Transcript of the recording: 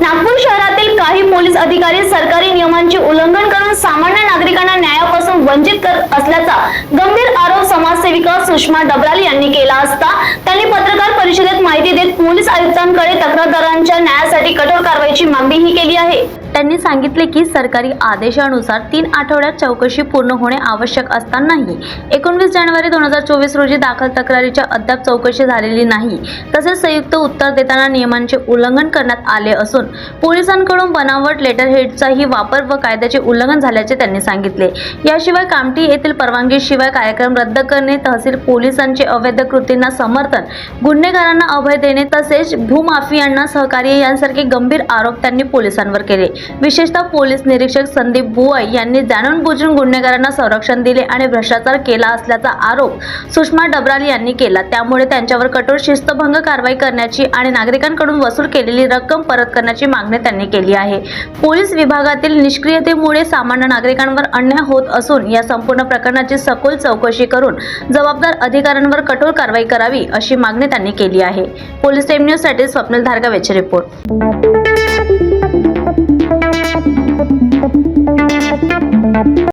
नागपूर शहरातील काही पोलीस अधिकारी सरकारी नियमांचे उल्लंघन करून सामान्य नागरिकांना न्यायापासून वंचित करत असल्याचा गंभीर आरोप समाजसेविका सुषमा डबराल यांनी केला असता त्यांनी पत्रकार परिषदेत माहिती देत पोलीस आयुक्तांकडे तक्रारदारांच्या न्यायासाठी कठोर कारवाईची मागणीही केली आहे. त्यांनी सांगितले की सरकारी आदेशानुसार तीन आठवड्यात चौकशी पूर्ण होणे आवश्यक असतानाही एकोणवीस जानेवारी दोन हजार चोवीस रोजी दाखल तक्रारीच्या अद्याप चौकशी झालेली नाही. तसेच संयुक्त उत्तर देताना नियमांचे उल्लंघन करण्यात आले असून पोलिसांकडून बनावट लेटरहेडचाही वापर व कायद्याचे उल्लंघन झाल्याचे त्यांनी सांगितले. याशिवाय कामठी येथील परवानगीशिवाय कार्यक्रम रद्द करणे तहसील पोलिसांचे अवैध कृतींना समर्थन गुन्हेगारांना अभय देणे तसेच भूमाफियांना सहकार्य यांसारखे गंभीर आरोप त्यांनी पोलिसांवर केले. विशेषतः पोलीस निरीक्षक संदीप बुवाई यांनी जाणून बुजून गुन्हेगारांना संरक्षण दिले आणि भ्रष्टाचार केला असल्याचा आरोप सुषमा डबराल यांनी केला. त्यामुळे त्यांच्यावर कठोर शिस्तभंग कारवाई करण्याची आणि नागरिकांकडून वसूल केलेली रक्कम परत करण्याची मागणी त्यांनी केली आहे. पोलीस विभागातील निष्क्रियतेमुळे सामान्य नागरिकांवर अन्याय होत असून या संपूर्ण प्रकरणाची सखोल चौकशी करून जबाबदार अधिकाऱ्यांवर कठोर कारवाई करावी अशी मागणी त्यांनी केली आहे. पोलीस टाइम न्यूजसाठी स्वप्नील धारगावेचे रिपोर्ट.